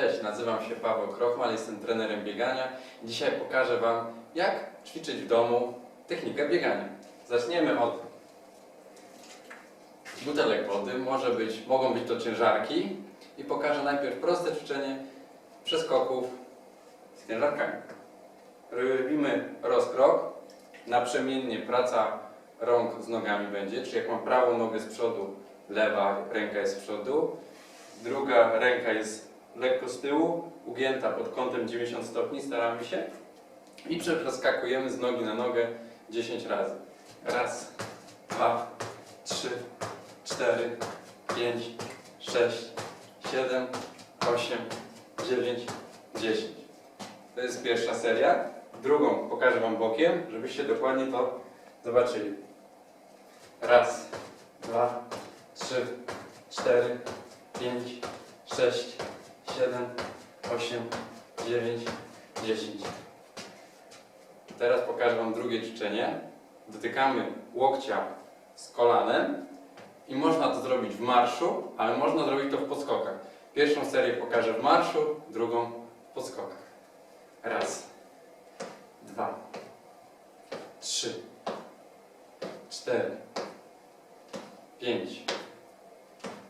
Cześć, nazywam się Paweł Krochmal, jestem trenerem biegania. Dzisiaj pokażę Wam, jak ćwiczyć w domu technikę biegania. Zaczniemy od butelek wody, Może być, mogą być to ciężarki i pokażę najpierw proste ćwiczenie przeskoków z ciężarkami. Robimy rozkrok, naprzemiennie praca rąk z nogami będzie, czyli jak mam prawą nogę z przodu, lewa ręka jest z przodu, druga ręka jest lekko z tyłu, ugięta pod kątem 90 stopni, staramy się i przeskakujemy z nogi na nogę 10 razy. Raz, dwa, trzy, cztery, pięć, sześć, siedem, osiem, dziewięć, dziesięć. To jest pierwsza seria. Drugą pokażę Wam bokiem, żebyście dokładnie to zobaczyli. Raz, dwa, trzy, cztery, pięć, sześć, siedem, osiem, dziewięć, dziesięć. Teraz pokażę Wam drugie ćwiczenie. Dotykamy łokcia z kolanem i można to zrobić w marszu, ale można zrobić to w podskokach. Pierwszą serię pokażę w marszu, drugą w podskokach. Raz, dwa, trzy, cztery, pięć,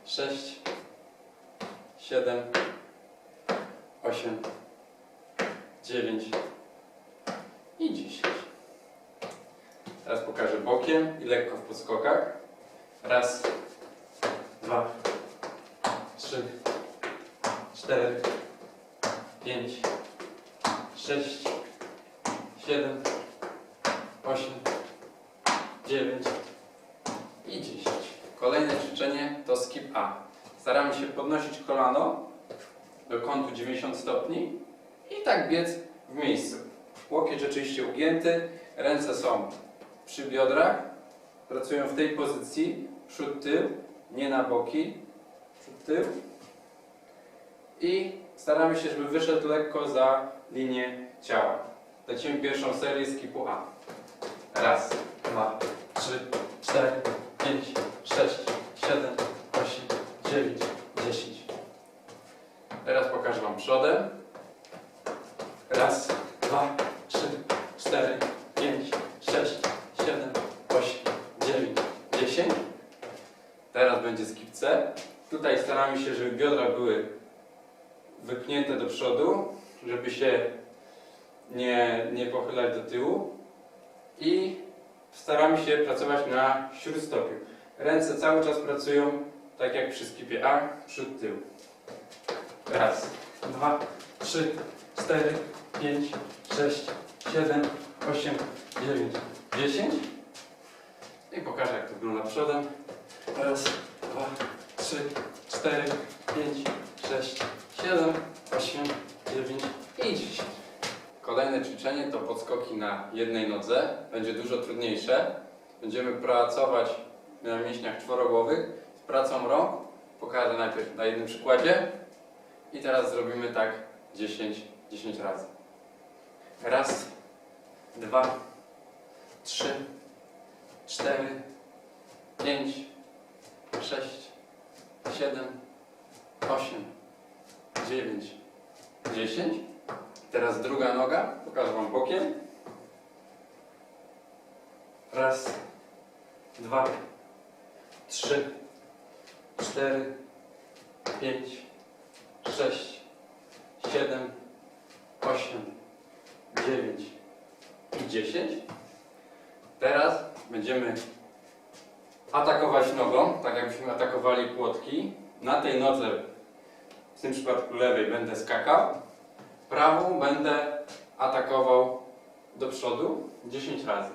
sześć, siedem, osiem, dziewięć i dziesięć. Teraz pokażę bokiem i lekko w podskokach. Raz, dwa, trzy, cztery, pięć, sześć, siedem, osiem, dziewięć i dziesięć. Kolejne ćwiczenie to skip A. Staramy się podnosić kolano do kątu 90 stopni i tak biec w miejscu. Łokieć oczywiście ugięty, ręce są przy biodrach, pracują w tej pozycji, przód, tył, nie na boki, przód, tył i staramy się, żeby wyszedł lekko za linię ciała. Lecimy pierwszą serię skipu A. Raz, dwa, trzy, cztery, pięć, sześć, siedem, osiem, dziewięć, dziesięć. Teraz pokażę Wam przodem. Raz, dwa, trzy, cztery, pięć, sześć, siedem, osiem, dziewięć, dziesięć. Teraz będzie skip C. Tutaj staramy się, żeby biodra były wypchnięte do przodu, żeby się nie, nie pochylać do tyłu. I staramy się pracować na śródstopiu. Ręce cały czas pracują tak jak przy skipie A, przód, tył. Raz, dwa, trzy, cztery, pięć, sześć, siedem, osiem, dziewięć, dziesięć. I pokażę jak to wygląda przodem. Raz, dwa, trzy, cztery, pięć, sześć, siedem, osiem, dziewięć i dziesięć. Kolejne ćwiczenie to podskoki na jednej nodze. Będzie dużo trudniejsze. Będziemy pracować na mięśniach czworogłowych z pracą rąk. Pokażę najpierw na jednym przykładzie. I teraz zrobimy tak 10, 10 razy. Raz, dwa, trzy, cztery, pięć, sześć, siedem, osiem, dziewięć, dziesięć. Teraz druga noga, pokażę Wam bokiem. Raz, dwa, trzy, cztery, pięć, sześć, siedem, osiem, dziewięć i dziesięć. Teraz będziemy atakować nogą, tak jakbyśmy atakowali płotki. Na tej nodze, w tym przypadku lewej, będę skakał. Prawą będę atakował do przodu 10 razy.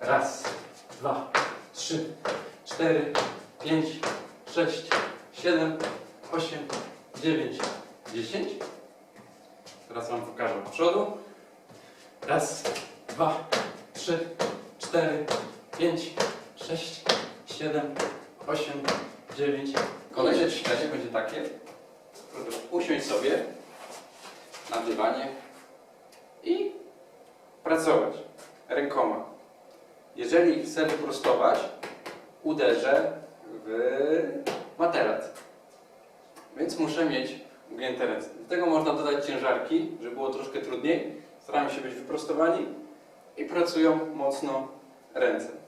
Raz, dwa, trzy, cztery, pięć, sześć, siedem, osiem, dziewięć, dziesięć. Teraz Wam pokażę do przodu. Raz, dwa, trzy, cztery, pięć, sześć, siedem, osiem, dziewięć. Kolejne ćwiczenie będzie takie. Usiądź sobie na dywanie i pracować rękoma. Jeżeli chcę wyprostować, uderzę w materac. Więc muszę mieć ugięte ręce. Do tego można dodać ciężarki, żeby było troszkę trudniej. Staramy się być wyprostowani i pracują mocno ręce.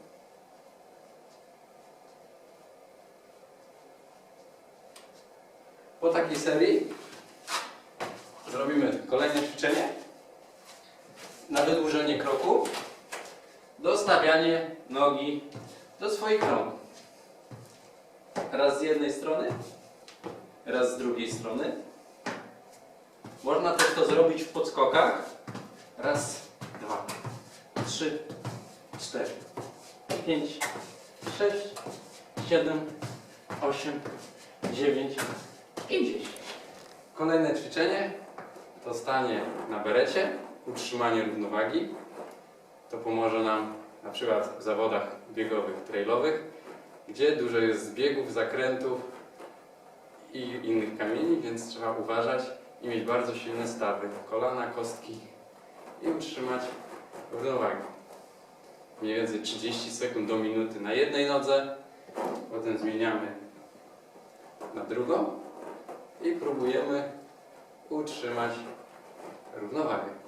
Po takiej serii zrobimy kolejne ćwiczenie na wydłużenie kroku, dostawianie nogi do swoich rąk. Raz z jednej strony, raz z drugiej strony. Można też to zrobić w podskokach. Raz, dwa, trzy, cztery, pięć, sześć, siedem, osiem, dziewięć i dziesięć. Kolejne ćwiczenie to stanie na berecie, utrzymanie równowagi. To pomoże nam na przykład w zawodach biegowych, trailowych, gdzie dużo jest zbiegów, zakrętów i innych kamieni, więc trzeba uważać i mieć bardzo silne stawy, kolana, kostki i utrzymać równowagę. Mniej więcej 30 sekund do minuty na jednej nodze, potem zmieniamy na drugą i próbujemy utrzymać równowagę.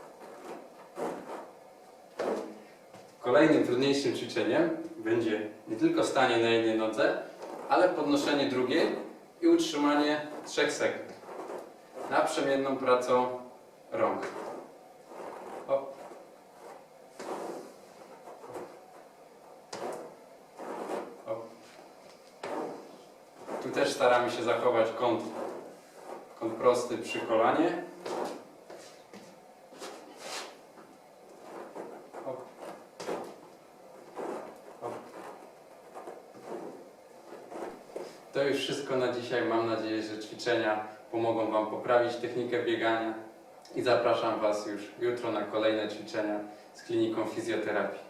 Kolejnym trudniejszym ćwiczeniem będzie nie tylko stanie na jednej nodze, ale podnoszenie drugiej i utrzymanie 3 sekund. Naprzemienną pracą rąk. Hop. Hop. Tu też staramy się zachować kąt, kąt prosty przy kolanie. To już wszystko na dzisiaj. Mam nadzieję, że ćwiczenia pomogą Wam poprawić technikę biegania i zapraszam Was już jutro na kolejne ćwiczenia z kliniką fizjoterapii.